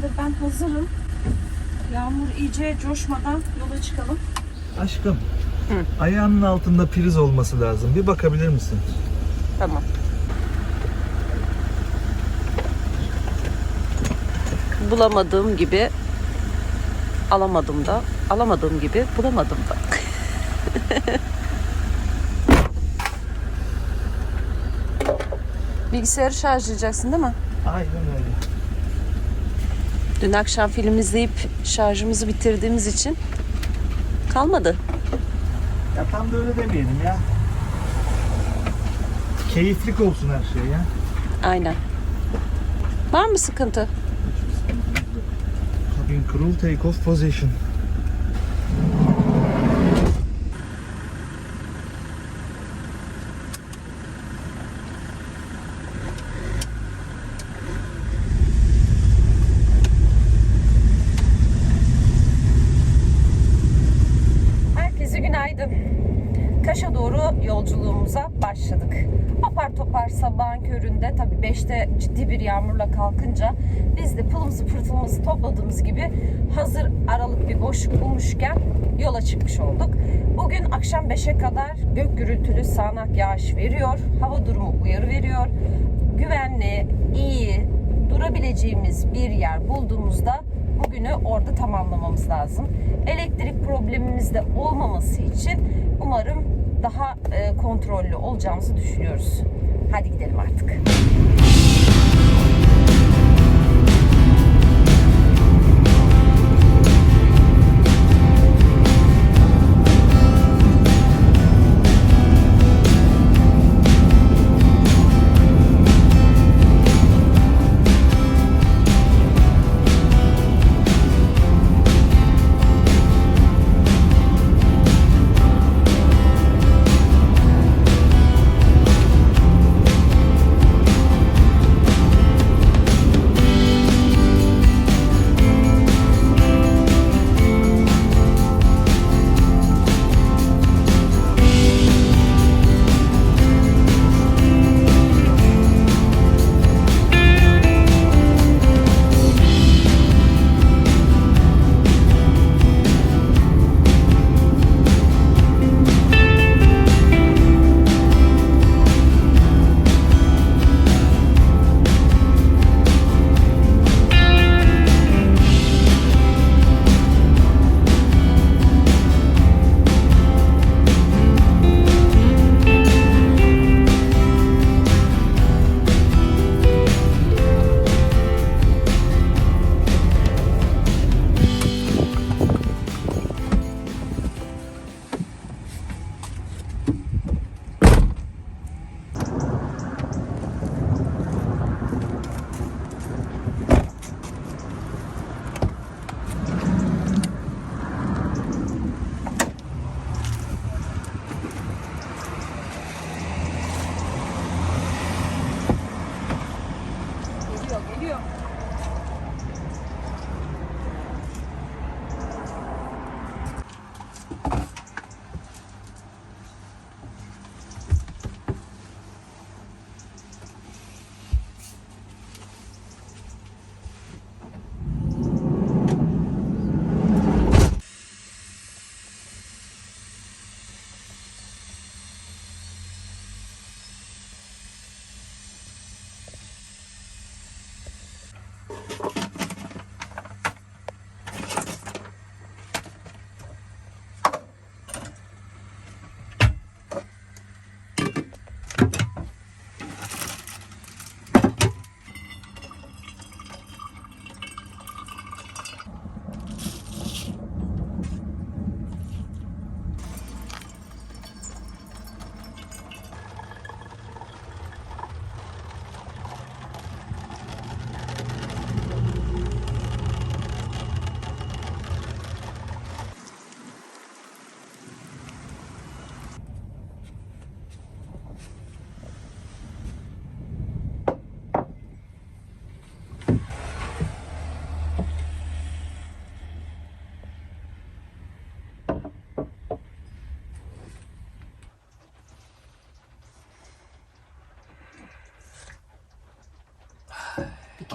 Tamamdır ben hazırım. Yağmur iyice coşmadan yola çıkalım. Aşkım. Ayağının altında priz olması lazım. Bir bakabilir misin? Tamam. Bulamadığım gibi alamadım da, alamadığım gibi bulamadım da. Bilgisayarı şarjlayacaksın değil mi? Aynen öyle. Dün akşam film izleyip şarjımızı bitirdiğimiz için kalmadı. Ya tam da öyle demeyelim ya. Keyiflik olsun her şey ya. Aynen. Var mı sıkıntı? Cabin crew take off position. Doğru yolculuğumuza başladık. Apar topar sabahın köründe tabii 5'te ciddi bir yağmurla kalkınca biz de pılımızı pırtılımızı topladığımız gibi hazır aralık bir boşluk bulmuşken yola çıkmış olduk. Bugün akşam 5'e kadar gök gürültülü sağanak yağış veriyor. Hava durumu uyarı veriyor. Güvenli, iyi, durabileceğimiz bir yer bulduğumuzda bugünü orada tamamlamamız lazım. Elektrik problemimiz de olmaması için umarım daha e, kontrollü olacağımızı düşünüyoruz. Hadi gidelim artık.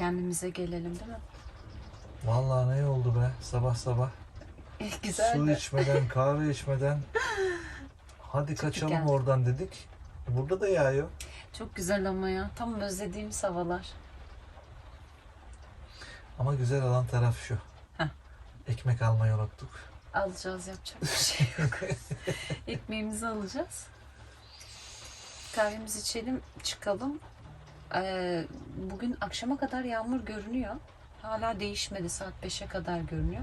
Kendimize gelelim değil mi? Vallahi ne oldu be sabah sabah. Su içmeden, kahve içmeden hadi kaçalım geldi. oradan dedik. Burada da yağıyor. Çok güzel ama ya. Tam özlediğimiz havalar. Ama güzel olan taraf şu. Heh. Ekmek almayı unuttuk. Alacağız yapacak bir şey yok. Ekmeğimizi alacağız. Kahvemizi içelim, çıkalım. Ee, bugün akşama kadar yağmur görünüyor. Hala değişmedi. Saat 5'e kadar görünüyor.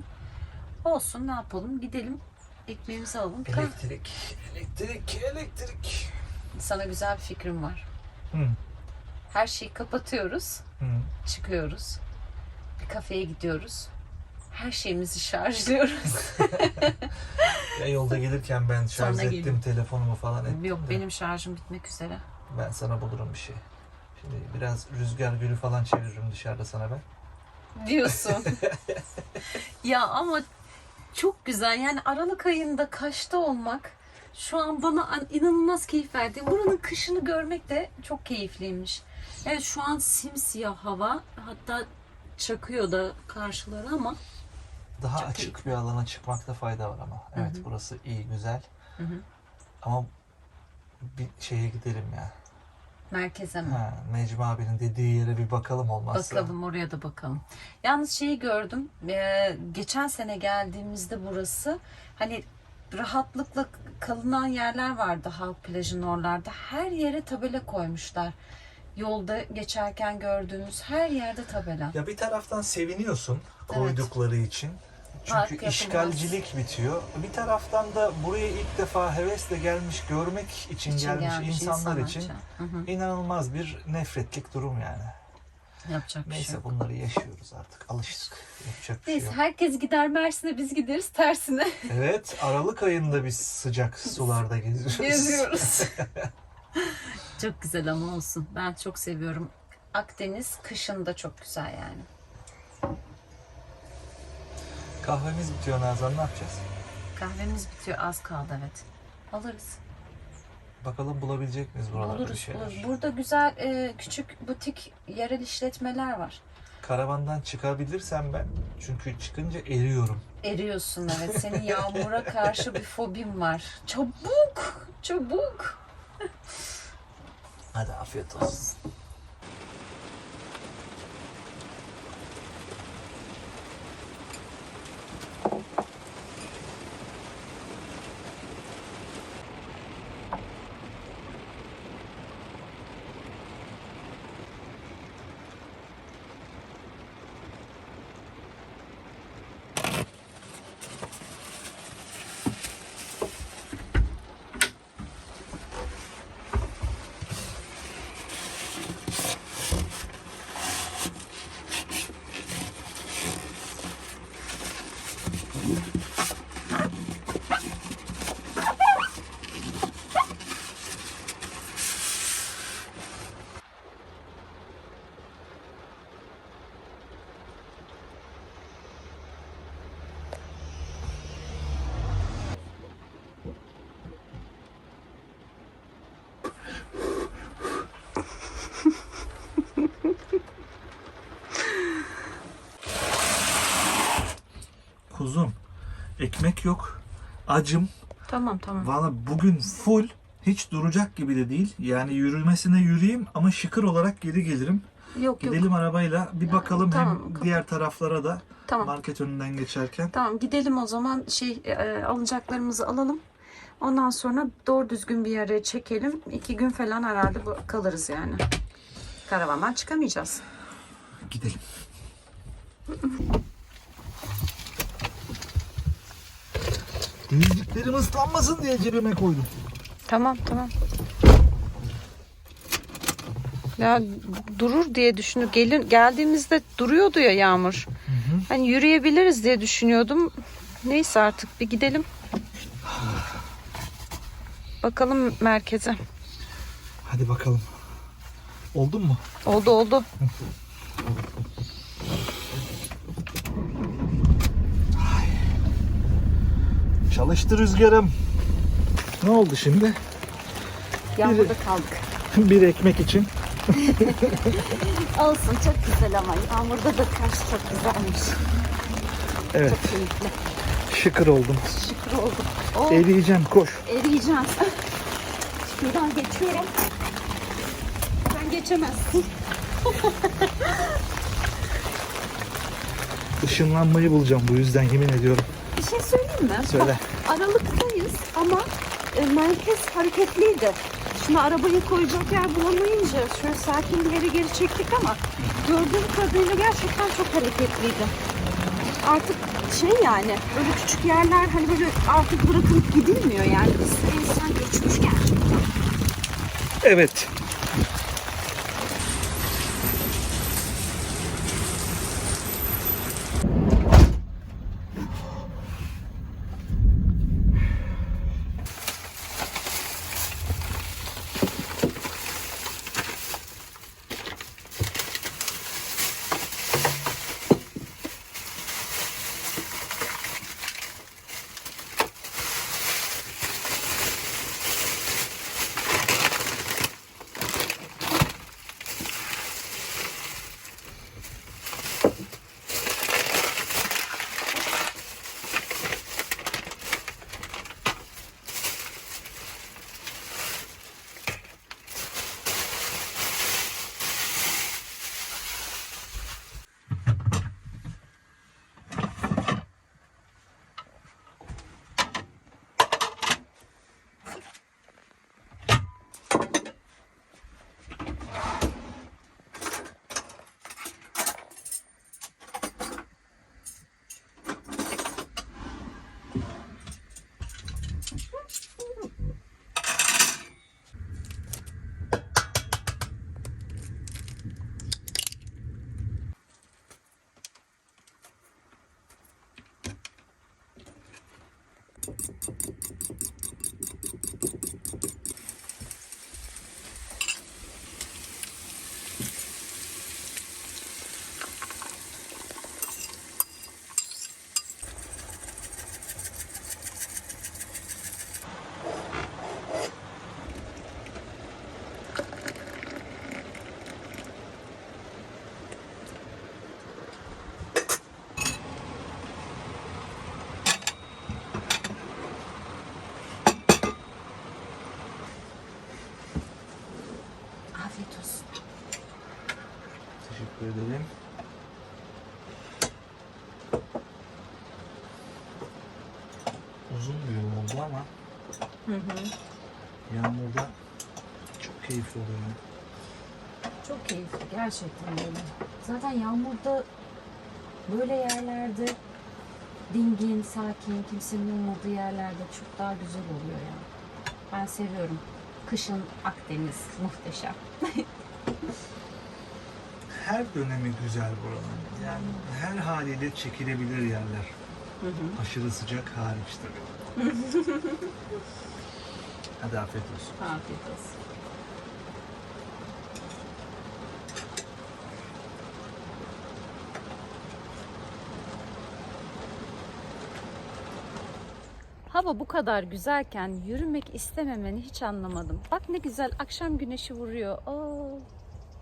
Olsun ne yapalım? Gidelim. Ekmeğimizi alalım. Kah- Elektrik, elektrik, elektrik. Sana güzel bir fikrim var. Hı, Her şeyi kapatıyoruz. hı. Çıkıyoruz. Bir kafeye gidiyoruz. Her şeyimizi şarjlıyoruz. Ya yolda gelirken ben şarj Sonra ettim gelin. telefonumu falan ettim Yok de. benim şarjım bitmek üzere. Ben sana bulurum bir şey. Şimdi biraz rüzgar gülü falan çeviririm dışarıda sana ben. diyorsun. ya ama çok güzel. Yani Aralık ayında Kaş'ta olmak şu an bana an- inanılmaz keyif verdi. Buranın kışını görmek de çok keyifliymiş. Evet şu an simsiyah hava. Hatta çakıyor da karşıları ama Daha Çok açık bir alana çıkmakta fayda var ama. Evet hı. burası iyi, güzel. Hı hı. Ama bir şeye gidelim ya. Merkeze mi? Ha, Necmi abinin dediği yere bir bakalım olmazsa. Bakalım oraya da bakalım. Yalnız şeyi gördüm. eee, geçen sene geldiğimizde burası hani rahatlıkla kalınan yerler vardı halk plajının oralarda. Her yere tabela koymuşlar. Yolda geçerken gördüğümüz her yerde tabela. Ya bir taraftan seviniyorsun koydukları için. Park Çünkü yapılmaz. işgalcilik bitiyor. Bir taraftan da buraya ilk defa hevesle gelmiş, görmek için, İçin gelmiş, insanlar insanlar için Hı hı. inanılmaz bir nefretlik durum yani. Yapacak şey Neyse yok. bunları yaşıyoruz artık. Alıştık. Yapacak şey Neyse yok. herkes gider Mersin'e biz gideriz tersine Evet, Aralık ayında biz sıcak sularda geziyoruz. geziyoruz. çok güzel ama olsun. Ben çok seviyorum. Akdeniz kışın da çok güzel yani. Kahvemiz bitiyor Nazan, ne yapacağız? Kahvemiz bitiyor az kaldı evet. Alırız. Bakalım bulabilecek miyiz buralarda bir Buluruz, şeyler? buluruz. Burada güzel e, küçük butik yerel işletmeler var. Karavandan çıkabilirsem ben, çünkü çıkınca eriyorum. Eriyorsun evet. Senin yağmura karşı bir fobin var. Çabuk, çabuk. Hadi afiyet olsun. Ekmek yok. Acım. Tamam tamam. Valla bugün full. Hiç duracak gibi de değil. Yani yürümesine yürüyeyim ama şıkır olarak geri gelirim. Yok yok. Gidelim arabayla bir bakalım tamam, hem diğer taraflara da Tamam. market önünden geçerken. Tamam gidelim o zaman şey e, alacaklarımızı alalım. Ondan sonra doğru düzgün bir yere çekelim. İki gün falan herhalde kalırız yani. Karavandan çıkamayacağız. Gidelim. Dizliklerim ıslanmasın diye cebime koydum. Tamam tamam. Ya durur diye düşündüm. Gelin geldiğimizde duruyordu ya yağmur. Hani yürüyebiliriz diye düşünüyordum. Neyse artık bir gidelim. Bakalım merkeze. Hadi bakalım. Oldun mu? Oldu oldu. Çalıştı rüzgarım. Ne oldu şimdi? Yağmurda kaldık. bir ekmek için. Olsun çok güzel ama yağmurda da karşı çok güzelmiş. Evet. Çok keyifli. Şıkır oldum. Şükür oldum. Oh, Eriyeceğim koş. eriyeceğim. Şuradan geçiyorum. Sen geçemezsin. Işınlanmayı bulacağım bu yüzden yemin ediyorum. Bir şey söyleyeyim mi? Söyle. Aralıktayız ama e, merkez hareketliydi. Şimdi arabayı koyacak yer bulamayınca şöyle sakin bir yere geri çektik ama gördüğüm kadarıyla gerçekten çok hareketliydi. Artık şey yani böyle küçük yerler hani böyle artık bırakılıp gidilmiyor yani. Bir insan geçmiş gerçekten. Evet. Teşekkür ederim. Uzun bir yol oldu ama Hı hı. yağmurda çok keyifli oluyor. Çok keyifli gerçekten öyle. Zaten yağmurda böyle yerlerde dingin, sakin, kimsenin olmadığı yerlerde çok daha güzel oluyor ya. Ben seviyorum. Kışın Akdeniz muhteşem. Her dönemi güzel buranın. Yani her haliyle çekilebilir yerler. Aşırı sıcak hariç tabii. Hadi afiyet olsun. Afiyet olsun. Hava bu kadar güzelken yürümek istememeni hiç anlamadım. Bak ne güzel akşam güneşi vuruyor. Oo,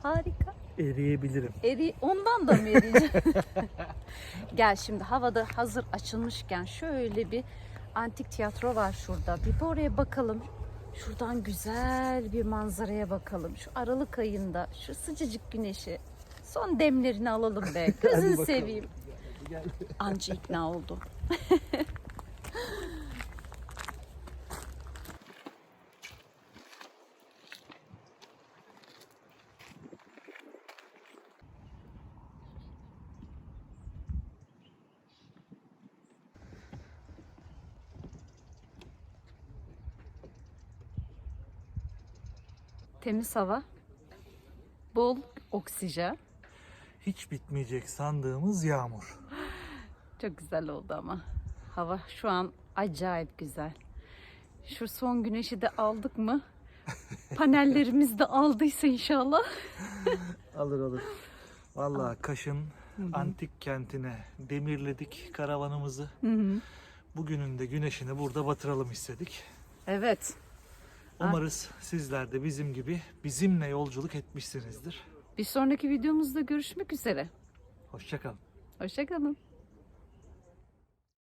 harika. Eriyebilirim. Eri ondan da mı eriyeceğim? Gel şimdi havada hazır açılmışken şöyle bir antik tiyatro var şurada. Bir oraya bakalım. Şuradan güzel bir manzaraya bakalım. Şu Aralık ayında şu sıcacık güneşi son demlerini alalım be. Gözünü seveyim. Anca ikna oldu. Temiz hava, bol oksijen. Hiç bitmeyecek sandığımız yağmur. Çok güzel oldu ama. Hava şu an acayip güzel. Şu son güneşi de aldık mı? Panellerimiz de aldıysa inşallah. Alır alır. Vallahi Kaş'ın antik kentine demirledik karavanımızı. Bugünün de güneşini burada batıralım istedik. Evet. Umarız sizler de bizim gibi bizimle yolculuk etmişsinizdir. Bir sonraki videomuzda görüşmek üzere. Hoşçakalın. Hoşçakalın.